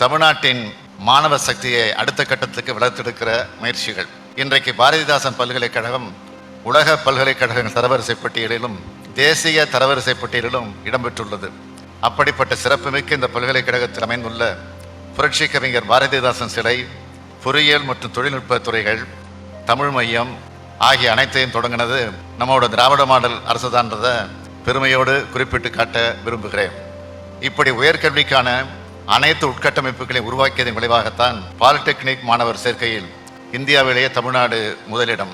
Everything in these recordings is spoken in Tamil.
தமிழ்நாட்டின் மாணவ சக்தியை அடுத்த கட்டத்துக்கு வளர்த்தெடுக்கிற முயற்சிகள். இன்றைக்கு பாரதிதாசன் பல்கலைக்கழகம் உலக பல்கலைக்கழகங்கள் தரவரிசை பட்டியலிலும் தேசிய தரவரிசை பட்டியலிலும் இடம்பெற்றுள்ளது. அப்படிப்பட்ட சிறப்புமிக்க இந்த பல்கலைக்கழகத்தில் அமைந்துள்ள புரட்சி கவிஞர் பாரதிதாசன் சிலை பொறியியல் மற்றும் தொழில்நுட்ப துறைகள் தமிழ் மையம் ஆகிய அனைத்தையும் தொடங்கினது நம்மளோட திராவிட மாடல் அரசுதான்றதை பெருமையோடு குறிப்பிட்டு காட்ட விரும்புகிறேன். இப்படி உயர்கல்விக்கான அனைத்து உட்கட்டமைப்புகளை உருவாக்கியதன் விளைவாகத்தான் பாலிடெக்னிக் மாணவர் சேர்க்கையில் இந்தியாவிலேயே தமிழ்நாடு முதலிடம்.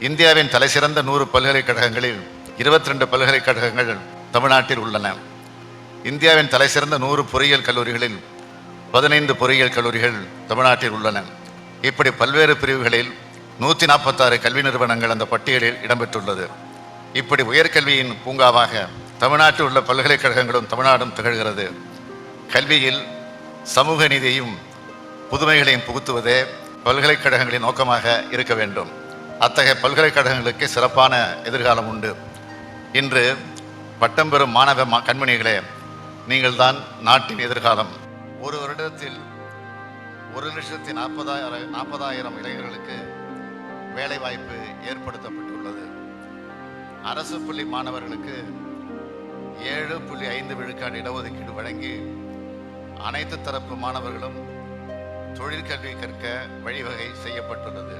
இந்தியாவின் தலைசிறந்த நூறு பல்கலைக்கழகங்களில் 22 பல்கலைக்கழகங்கள் தமிழ்நாட்டில் உள்ளன. இந்தியாவின் தலைசிறந்த நூறு பொறியியல் கல்லூரிகளில் பதினைந்து பொறியியல் கல்லூரிகள் தமிழ்நாட்டில் உள்ளன. இப்படி பல்வேறு பிரிவுகளில் நூற்றி நாற்பத்தாறு கல்வி நிறுவனங்கள் அந்த பட்டியலில் இடம்பெற்றுள்ளது. இப்படி உயர்கல்வியின் பூங்காவாக தமிழ்நாட்டில் உள்ள பல்கலைக்கழகங்களும் தமிழ்நாடும் திகழ்கிறது. கல்வியில் சமூக நீதியையும் புதுமைகளையும் புகுத்துவதே பல்கலைக்கழகங்களின் நோக்கமாக இருக்க வேண்டும். அத்தகைய பல்கலைக்கழகங்களுக்கு சிறப்பான எதிர்காலம் உண்டு. இன்று பட்டம் பெறும் மாணவ கண்மணிகளே நீங்கள்தான் நாட்டின் எதிர்காலம். ஒரு வருடத்தில் ஒரு லட்சத்தி நாற்பதாயிரம் நாற்பதாயிரம் இளைஞர்களுக்கு வேலைவாய்ப்பு ஏற்படுத்தப்பட்டுள்ளது. அரசு பள்ளி மாணவர்களுக்கு ஏழு புள்ளி ஐந்து விழுக்காடு இடஒதுக்கீடு வழங்கி அனைத்து தரப்பு மாணவர்களும் தொழிற்கல்வி கற்க வழிவகை செய்யப்பட்டுள்ளது.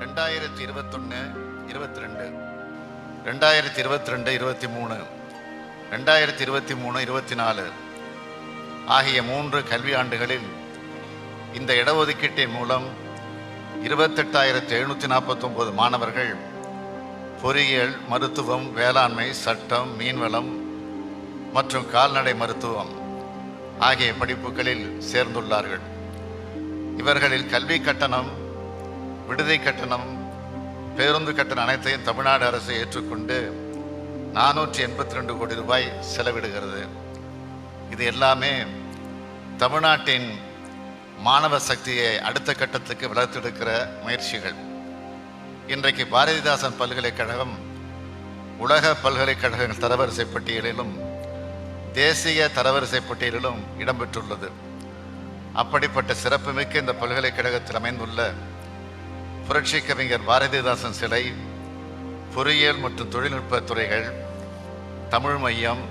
ரெண்டாயிரத்தி இருபத்தொன்று இருபத்தி ரெண்டு ரெண்டாயிரத்தி இருபத்தி ரெண்டு இருபத்தி மூணு ரெண்டாயிரத்தி இருபத்தி மூணு இருபத்தி நாலு ஆகிய மூன்று கல்வி ஆண்டுகளில் இந்த இடஒதுக்கீட்டின் மூலம் இருபத்தெட்டாயிரத்தி எழுநூற்றி நாற்பத்தொம்போது மாணவர்கள் பொறியியல் மருத்துவம் வேளாண்மை சட்டம் மீன்வளம் மற்றும் கால்நடை மருத்துவம் ஆகிய படிப்புகளில் சேர்ந்துள்ளார்கள். இவர்களில் கல்வி கட்டணம் விடுதி கட்டணம் பேருந்து கட்டணம் அனைத்தையும் தமிழ்நாடு அரசு ஏற்றுக்கொண்டு நானூற்றி எண்பத்தி ரெண்டு கோடி ரூபாய் செலவிடுகிறது. இது எல்லாமே தமிழ்நாட்டின் மாணவ சக்தியை அடுத்த கட்டத்துக்கு வளர்த்தெடுக்கிற முயற்சிகள். இன்றைக்கு பாரதிதாசன் பல்கலைக்கழகம் உலக பல்கலைக்கழகங்கள் தரவரிசை பட்டியலிலும் தேசிய தரவரிசை பட்டியலிலும் இடம்பெற்றுள்ளது. அப்படிப்பட்ட சிறப்புமிக்க இந்த பல்கலைக்கழகத்தில் அமைந்துள்ள புரட்சி கவிஞர் பாரதிதாசன் சிலை பொறியியல் மற்றும் தொழில்நுட்ப துறைகள் தமிழ் மையம்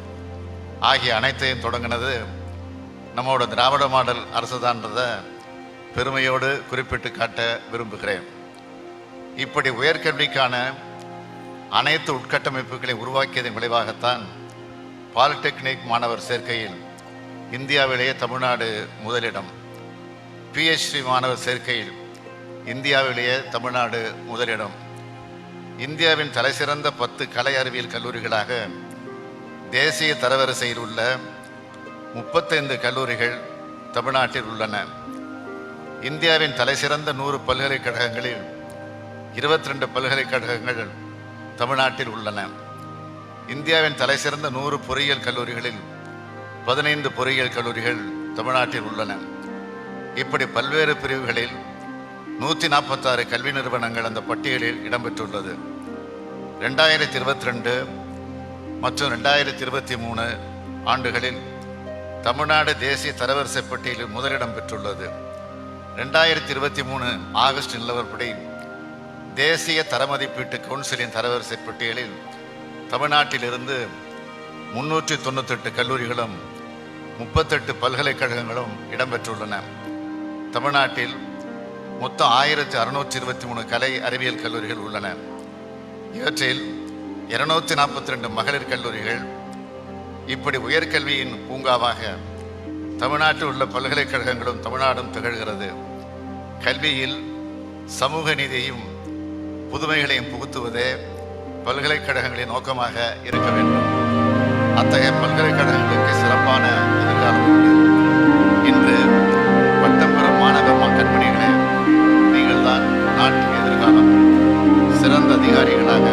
ஆகிய அனைத்தையும் தொடங்கினது நம்மளோட திராவிட மாடல் அரசுதான்றதை பெருமையோடு குறிப்பிட்டு காட்ட விரும்புகிறேன். இப்படி உயர்கல்விக்கான அனைத்து உட்கட்டமைப்புகளை உருவாக்கியதன் விளைவாகத்தான் பாலிடெக்னிக் மாணவர் சேர்க்கையில் இந்தியாவிலேயே தமிழ்நாடு முதலிடம். பிஹெச்டி மாணவர் சேர்க்கையில் இந்தியாவிலேயே தமிழ்நாடு முதலிடம். இந்தியாவின் தலைசிறந்த பத்து கலை அறிவியல் கல்லூரிகளாக தேசிய தரவரிசையில் உள்ள முப்பத்தைந்து கல்லூரிகள் தமிழ்நாட்டில் உள்ளன. இந்தியாவின் தலைசிறந்த நூறு பல்கலைக்கழகங்களில் 22 பல்கலைக்கழகங்கள் தமிழ்நாட்டில் உள்ளன. இந்தியாவின் தலைசிறந்த நூறு பொறியியல் கல்லூரிகளில் பதினைந்து பொறியியல் கல்லூரிகள் தமிழ்நாட்டில் உள்ளன. இப்படி பல்வேறு பிரிவுகளில் நூற்றி நாற்பத்தாறு கல்வி நிறுவனங்கள் அந்த பட்டியலில் இடம்பெற்றுள்ளது. ரெண்டாயிரத்தி இருபத்தி ரெண்டு மற்றும் ரெண்டாயிரத்தி இருபத்தி மூணு ஆண்டுகளில் தமிழ்நாடு தேசிய தரவரிசை பட்டியலில் முதலிடம் பெற்றுள்ளது. ரெண்டாயிரத்தி இருபத்தி மூணு ஆகஸ்ட் நிலவரப்படி தேசிய தரமதிப்பீட்டு கவுன்சிலின் தரவரிசை பட்டியலில் தமிழ்நாட்டிலிருந்து முன்னூற்றி தொண்ணூத்தெட்டு கல்லூரிகளும் முப்பத்தெட்டு பல்கலைக்கழகங்களும் இடம்பெற்றுள்ளன. தமிழ்நாட்டில் மொத்தம் ஆயிரத்தி அறுநூற்றி இருபத்தி மூணு கலை அறிவியல் கல்லூரிகள் உள்ளன. இவற்றில் இருநூத்தி நாற்பத்தி ரெண்டு மகளிர் கல்லூரிகள். இப்படி உயர்கல்வியின் பூங்காவாக தமிழ்நாட்டில் உள்ள பல்கலைக்கழகங்களும் தமிழ்நாடும் திகழ்கிறது. கல்வியில் சமூக நீதியையும் புதுமைகளையும் புகுத்துவதே பல்கலைக்கழகங்களின் நோக்கமாக இருக்க வேண்டும். அத்தகைய பல்கலைக்கழகங்களுக்கு சிறப்பான எதிர்காலம் உண்டு. இன்று பட்டம் பெறும் மாணவ மக்கள் கண்மணிகளே நீங்கள்தான் நாட்டின் எதிர்காலம். சிறந்த அதிகாரிகளாக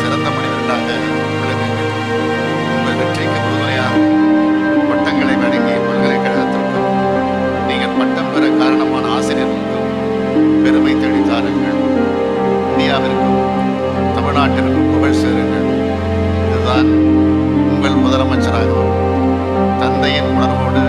சிறந்த மனிதர்களாக விளங்குங்கள். உங்கள் வெற்றிக்கு உறுதுணையாக பட்டங்களை வழங்கிய பல்கலைக்கழகத்திற்கும் நீங்கள் பட்டம் பெற காரணமான ஆசிரியர்களுக்கும் பெருமை தெளித்தாருங்கள். இந்தியாவிற்கும் தமிழ்நாட்டிற்கும் புகழ் சேருங்கள். இதுதான் உங்கள் முதலமைச்சராகவும் தந்தையின் உணர்வோடு